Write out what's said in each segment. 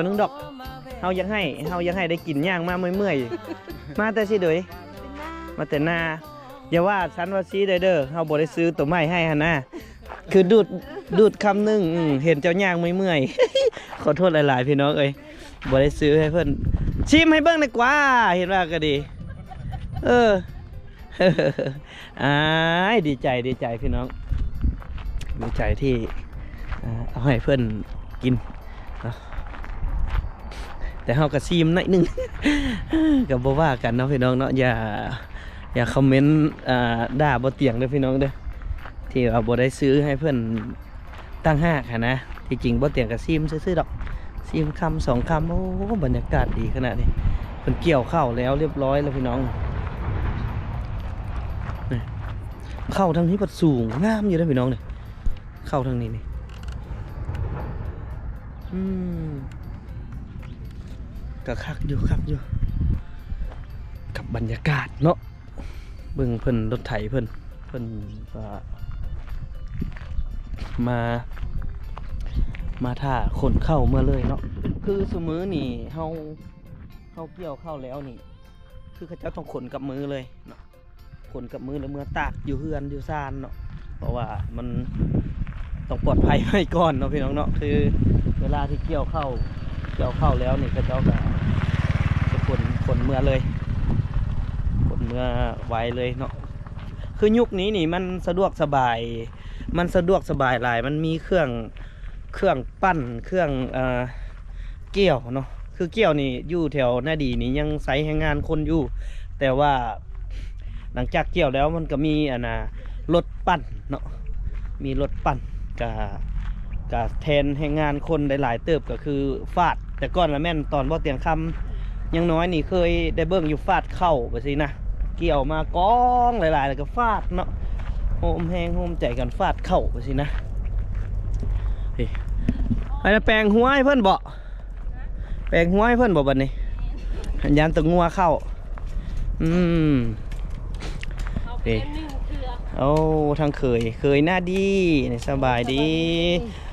คำเดียวนึงดอกเฮายังให้เฮายังให้ได้กินย่างมาเมื่อยๆมาแต่สิเดยมาแต่หน้าอย่าว่าฉันว่าซีเด้อเด้อเฮาบ่ได้ซื้อตัวใหม่ให้หั่นนะคือดูดดูดคำหนึงอืมเห็นเจ้าย่างเมื่อยๆขอโทษหลาย ๆ พี่น้องเอ้ยบ่ได้ซื้อให้เพิ่นชิมให้เบิ่งดีกว่า เห็นว่าก็ดี เอออ้ายดีใจดีใจพี่น้องดีใจที่อ่าเอาให้เพื่อนกินเนาะแต่ เฮากระซีมหน่อยหนึงก็บ่ว่ากันเนาะพี่น้องเนาะอย่าอย่าคอมเมนต์อ่าด่าบ่เตียงเด้อพี่น้องเด้อที่ว่าบ่ได้ซื้อให้เพื่อนตั้งห้าค่ะนะที่จริงบ่เตียงกระซีมซื้อๆดอกซีมคำสองคำโอ้บรรยากาศดีขนาดนี้เพิ่นเกี่ยวข้าวแล้วเรียบร้อยแล้วพี่น้องเข้าทางนี้ปัดสูงงามอยู่นะพี่น้องเนี่ยเข้าทางนี้นี่อืม ก็คักอยู่คักอยู่ กับบรรยากาศเนาะเบิ่งเพิ่นรถไถเพิ่นเพิ่นก็มา มาท่าคนเข้าเมื่อเลยเนาะคือสมือนี่เฮาเฮาเกี่ยวเข้าแล้วนี่ คือเขาเจ้าต้องขนกับมือเลยเนาะขนกับมือแล้วเมื่อตากอยู่เฮือนอยู่ซานเนาะเพราะว่ามันต้องปลอดภัยไว้ก่อนเนาะพี่น้องเนาะคือ เวลาที่เกี่ยวเข้าเกี่ยวเข้าแล้วนี่ก็เจ้าก็ มือเลยขนเมื่อไว้เลยเนาะคือยุคนี้นี่มันสะดวกสบาย มันสะดวกสบายหลาย มันมีเครื่องเครื่องปั้นเครื่องเอ่อเกี่ยวเนาะคือเกี่ยวนี่อยู่แถวหน้าดีนี่ยังใช้แรงงานคนอยู่ แต่ว่าหลังจากเกี่ยวแล้วมันก็มีอันนะรถปั่นเนาะมีรถปั่นกับกับแทนแรงงานคนหลายๆเติบก็คือฟาด แต่ก่อนละแม่นตอนบ่เตียงคำ ยังน้อยนี่เคยได้เบิ่งอยู่ฟาดเข้าไปสินะเกี่ยวมากองหลายๆ แล้วก็ฟาดเนาะโฮมแหงโฮมใจกันฟาดเข้าไปสินะเฮ้ยไปนะแปลงหัวให้เพิ่นบ่แปลงหัวให้เพิ่นบ่บัดนี้หันยานตะงัวเข้า อืมเขาเป็นหนึ่งเถื่อโอ้ทางเคยเคยหน้าดีนี่สบายดี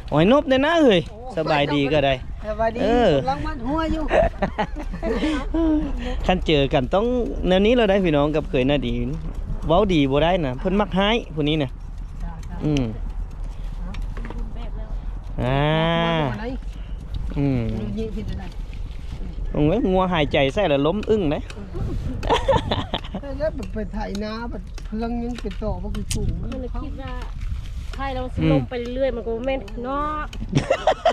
โอ้ยนบเนี่ยนะเฮ้ย สบายดีก็ได้สวัสดีเออ กำลังมันหัวอยู่ คันเจอกันต้องแนวนี้เราได้พี่น้องกับเคยหน้าดีเว้าดีบ่ได้นะเพิ่นมักหายผู้นี้น่ะอืมแบบแล้วอ่าไหนอืมยิงผิดอะไรโอ้ยงัวหายใจใส่แล้วล้มอึ้งนะแล้วไปถ่ายน้ำแบบพลังยังเป็นต่อว่าคือสูงมันเลยคิดว่า ไทยเราสิลงไปเรื่อยๆมันก็บ่แม่นเนาะ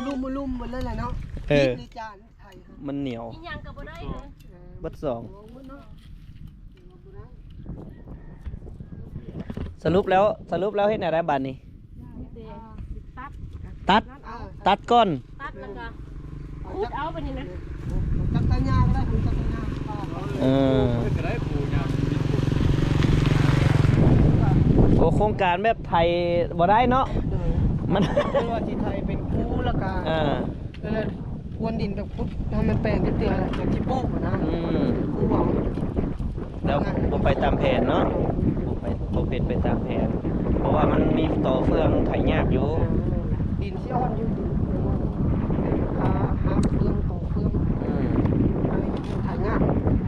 ลุ่มมาลุ่มหมดเลยแหละเนาะเออในจานไทยมันเหนียวอีหยังก็บ่ได้เลยบัดสองเนาะสรุปแล้วสรุปแล้วเฮ็ดอะไรบัดนี้ เดี๋ยวสิตัดตัดอ่าตัดก้อน ตัดแล้วก็ขุดเอาไปนี่นะจักรยานก็ได้ผมจักรยานเออโอ้ โครงการแบบไทยบ่ได้เนาะมันเออว่าที่ไทยเป็นคู่ละกันอ่าแล้วพรวนดินแบบพุทธทำมันแปลงเตี้ยๆอะไรจากที่ปลูกอะนะอืมคู่หวังแล้วบ่ไปตามแผนเนาะบ่ไปบ่เป็นไปตามแผน เพราะว่ามันมีต่อเฟืองไถยากอยู่ ดินที่อ่อนอยู่หาหาเฟืองต่อเฟืองอืมถ่ายงาน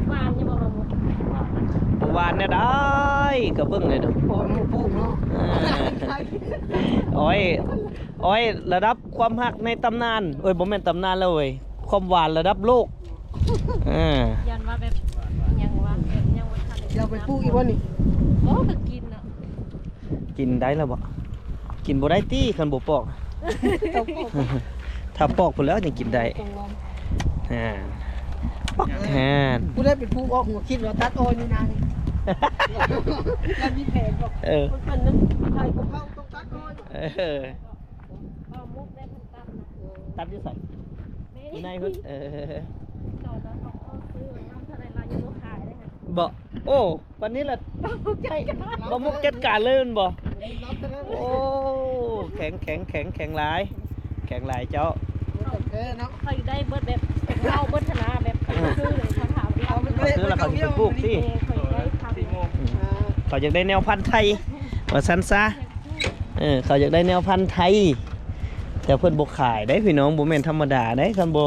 หวานอย่าบอกว่าหมดเมื่อวานเนี่ยได้ ก็เบิ่งเลยเด้อโอ้ยหมูปลูกเนาะอ่าอ้อยอ้อยระดับความหักในตำนานเอ้ยบ่แม่นตำนานแล้วเว้ยความหวานระดับโลกอ่ายันว่าแบบหยังว่าแบบหยังบ่ทันด้เราไปปลูกอีกวันนี้บ่ก็กินน่ะกินได้แล้วบ่กินบ่ได้ตี้คันบ่ปอกถ้าปอกพุ่นแล้วยังกินได้ตรงลมอ่าปอกแทนกูได้ไปปลูกออกหัวคิดว่าตัดอ้อยนี่นานี่ แล้วมีแผนบอกเออมันเป็นนั้นไทยกับเขาต้องตัดอ้อยเออเอามุกได้พิ่นตัดนะตัดอยู่ใส่แม่อยู่ในพิ่นเออเขาจะเอาเข้าซื้อน้ำทะเลลายยังบ่ขายได้ค่ะบ่โอ้วันนี้แหละใช่บ่มุกจัดการเลยมันบ่รับเท่านั้นโอ้แข็งแข็งแข็งแข็งหลาย แข็งหลายเจ้าแค่เนาะเขาอยู่ได้เบิดแบบเล่าเบิดธนาแบบซื้อเลยเขาถามเราไปซื้อแล้วเขาสิไปปลูกที่ เออ เขาอยากได้แนวพันธุ์ไทยว่าซันซะเออเขาอยากได้แนวพันธุ์ไทย แต่เพิ่นบ่ขายได้พี่น้องบ่แม่นธรรมดาได้คันบ่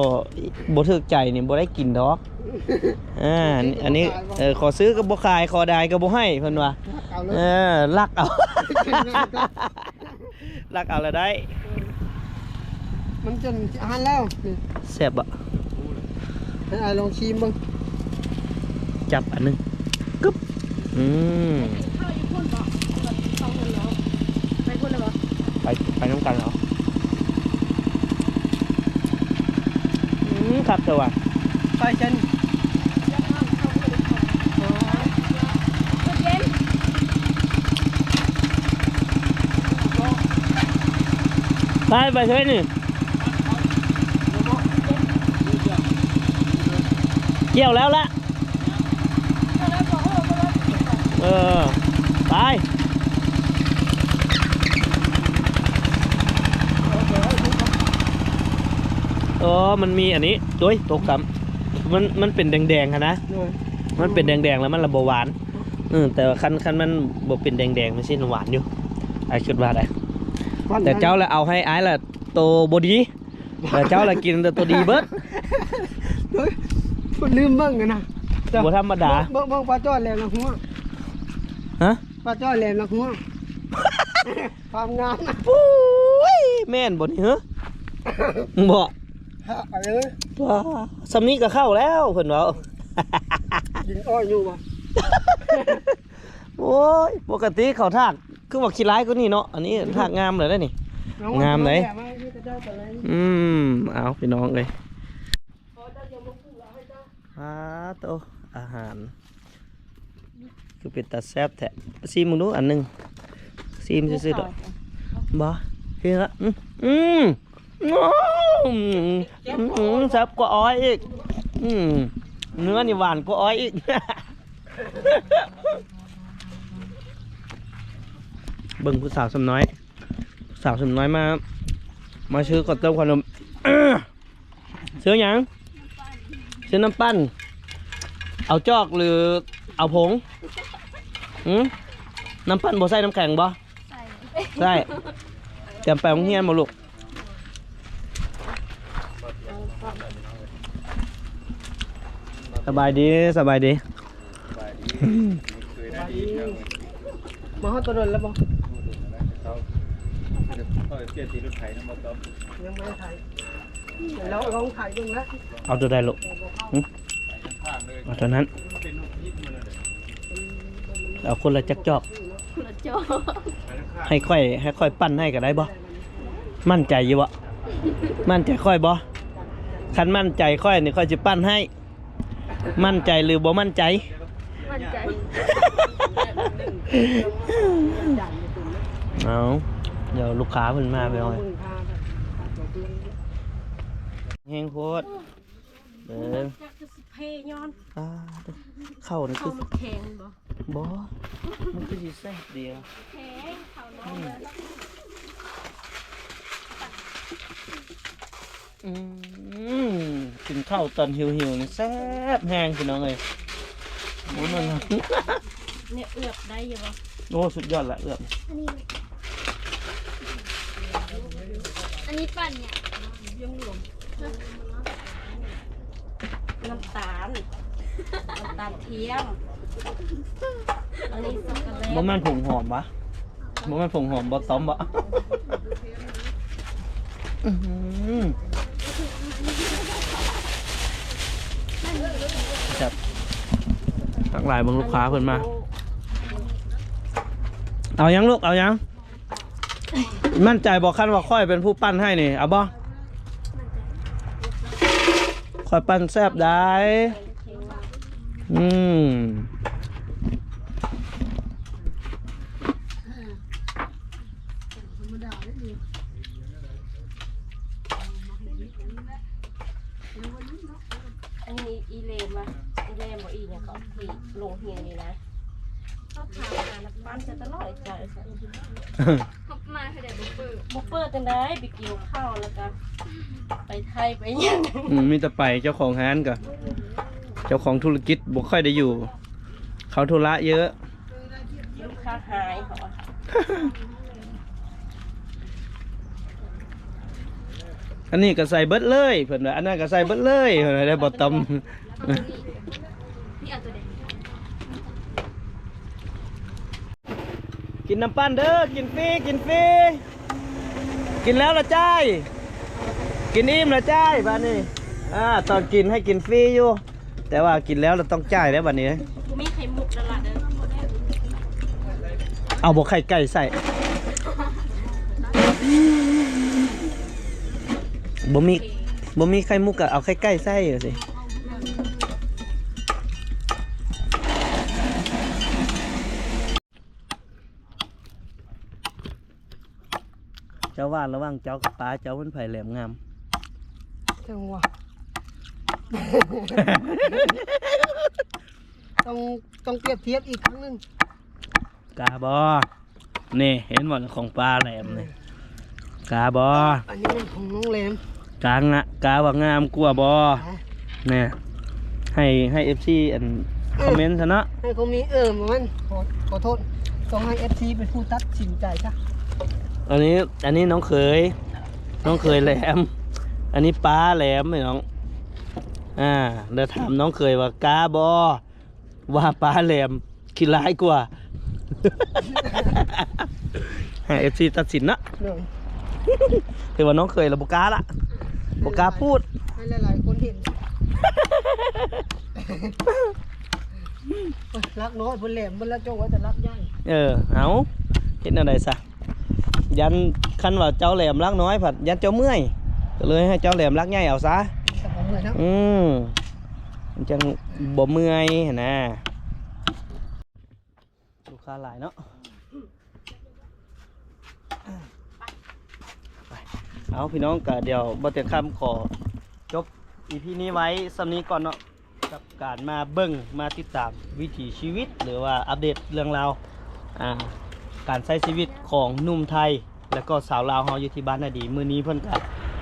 บ่ถูกใจนี่บ่ได้กินดอกอ่าอันนี้เออขอซื้อก็บ่ขายขอได้ก็บ่ให้เพิ่นว่าเอาเลเอยอลักเอาลักเอาแล้วได้ มันจนอาหารแล้วนี่แซ่บอะให้อายลองชิมบ้างจับอันหนึงกึ๊บ อืมข้าวอยู่พุ่นบ่สองคนเนาะไปพุ่นเลยบ่ไปไปน้ำกันเหรออืมครับแต่ว่าไปฉันยังข้าวเข้าไปเลยค่ะเย็นไปไปเฮ้ยนี่เกี่ยวแล้วละ ก็แล้วบอกว่าก็แล้ว เออ ไปเออมันมีอันนี้ด้วยตกซ้ำมันมันเป็นแดงๆอะนะหน่อยมันเป็นแดงๆแล้วมันระบหวานเออแต่ว่าคันคันมันบ่เป็นแดงๆมันสิหวานอยู่ไอ้คิดว่าได้แต่เจ้าละเอาให้ไอ้ละโตบดีแต่เจ้าละกินแต่ตัวดีเบิดเฮ้ยมันลืมเบิ่งกันนะบ่ธรรมดาเบิ่งเบิ่งปลาจ้อยแหลมละหัวฮะ ปลาจ้อยแหลมละหัวความงามนะปุ้ยแม่นบ่นี่เหรอบ่ฮะไปเลยว้าสำนี้ก็เข้าแล้วเพิ่นว่ากินอ้อยอยู่บ่โอ้ยปกติเขาทากคือว่าขี้ร้ายก็นี่เนาะอันนี้ทากงามเลยได้นี่ งามไหนอืมเอาพี่น้องเลยอ่าโตอาหาร คือเป็นตาแซ่บแท้ซีมึงดูอันหนึงซีมซื่อๆดอกบ่เฮ้ยละอืมอืมอืมอืมแซ่บกว่าอ้อยอีกอืมเนื้อนี่หวานกว่าอ้อยอีกเบิ่งผู้สาวสำน้อย สาวสำน้อยมา มาซื้อกดเติมขนมซื้อหยังซื้อน้ำปั้น เอาจอกหรือเอาผง หืมน้ำปั้นบ่ใส่น้ำแข็งบ่ใส่เตรียมไปโรงเรียนบ่ลูกสบายดีสบายดีมาฮอดตัวโดนแล้วบ่เขาเสียสีรถไถน้ำมันต้มยังไม่ได้ถ่ายแล้วลองถ่ายดูนะเอาตัวใดลูกหึข้างเลยเอาตัวนั้น เป็นลูกยิดมันเลย เอาคนละจักจอกละโจให้ค่อยให้ค่อยปั้นให้ก็ได้บ่มั่นใจอยู่บ่มั่นใจค่อยบ่คันมั่นใจค่อยนี่ค่อยจะปั้นให้ มั่นใจหรือบ่มั่นใจ มั่นใจเอาเดี๋ยวลูกค้าเพิ่นมาไปเอาให้แห้งโพดเด้ออยากจะสิเพย้อนอ่าเข้านี่เข้าคือมันแข็งบ่ บ่มันคือสิแซ่บเดียวแข็งเข้าน้องเลยอืมกินข้าวตอนหิวๆนี่แซ่บแห้งพี่น้องเอ้ยโอ้นั่นน่ะเนี่ยเอือบได้อยู่บ่โอ้สุดยอดละเอื้อมอันนี้ปั่นเนี่ยน้ำตาลน้ำตาลเทียม อันนี้ช็อกโกแลบ่แม่นผงหอมปะบ่แม่นผงหอมบ่ต้มบ่อื้อหือครับทักหลายเบิ่งลูกค้าเพิ่นมา เอายังลูก เอายัง มั่นใจบอกคันว่าค่อยเป็นผู้ปั้นให้นี่ เอาบ่ค่อยปั้นแซบได้ อืม อันนี้อี เลมอะอีเลมบ่อีเนี่ยเขาที่ลงเฮียนี่นะเขาถามหาน้ำปั้นจะตลอดใจใช่เขามาคือได้บุฟเฟ่ต์บุฟเฟ่ต์จังได้ไปเกี่ยวข้าวแล้วก็ไปไทยไปหยังอืมมีแต่ไปเจ้าของร้านกับเจ้าของธุรกิจบ่ค่อยได้อยู่ เขาธุระเยอะ ลูกค้าหายเขาอะ อันนี้ก็ใส่เบิดเลยเพิ่นว่าอันนั้นก็ใส่เบิดเลยเพิ่นว่าได้บ่ตำเอาตัวนี้นี่เอาตัวแดงกินน้ำปั้นเด้อกินฟรีกินฟรีกินแล้วละจ้ายกินอิ่มละจ้ายบ้านนี้อ่าตอนกินให้กินฟรีอยู่ แต่ว่ากินแล้วเราต้องจ่ายแล้วบ้านนี้กูมีไข่มุกแล้วล่ะเด้อเอาบอกไข่ไก่ใส่ บ่มีบ่มีไข่มุกอะเอาไข่ไก่ใส่เอาสิเจ้าว่าระหว่างเจ้ากับปลาเจ้ามันไผ่แหลมงามจังหวะ ต้องต้องเปรียบเทียบอีกครั้งหนึงกาบอนี่เห็นหมดของปลาแหลมนี่กาบออันนี้มันของน้องแหลม กางะกาว่างามกลัวบอนะเนี่ยให้ให้เอฟซีอันคอมเมนต์ซะเนาะให้เขามีเออมันขอขอโทษต้องให้เอฟซีเป็นผู้ตัดสินใจจ้ะอันนี้อันนี้น้องเคย น้องเคยแหลม อันนี้ปลาแหลมไหมน้อง อ่าเดี๋ยวถามน้องเคยว่ากาบอว่าปลาแหลมขี้ร้ายกว่าให้เอฟซีตัดสินเนาะเดี๋ยวถือว่าน้องเคยระบกล้าละ บกล้าพูด ให้หลายๆคนเห็นรักน้อยเพิ่นแหลมเพิ่นละจงไว้แต่รักใหญ่เออ เอาเห็นอะไรซะ ยันคันว่าเจ้าแหลมรักน้อยผัดยันเจ้าเมื่อยก็เลยให้เจ้าแหลมรักใหญ่เอาซะ แต่ผมเหมือนนะอืมมันจังบ่เมื่อยหั่นนะ ลูกค้าหลายเนาะไป เอาพี่น้องก็เดี๋ยวบ่เตียงคำขอจบอีพีนี้ไว้สำนี้ก่อนเนาะกับการมาเบิ่งมาติดตามวิถีชีวิต หรือว่าอัปเดตเรื่องราวอ่าการใช้ชีวิตของหนุ่มไทย แล้วก็สาวลาวเฮาอยู่ที่บ้านนาดีมื้อนี้เพิ่นก็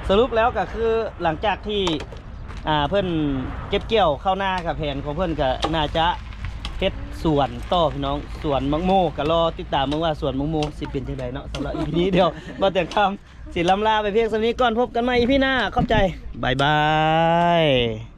สรุปแล้วก็คือหลังจากที่อ่าเพื่อนเก็บเกี่ยวเข้าหน้ากับแผนของเพื่อนก็น่าจะ สวนต่อพี่น้องสวนมังโมกะรอติดตามมึงว่าสวนมังโมสิเป็นจังไดเนาะสำหรับอีพีนี้เดียวมาแต่คำสิลำลาไปเพียงสำนี้ก่อนพบกันใหม่อีพีหน้าขอบใจบายบาย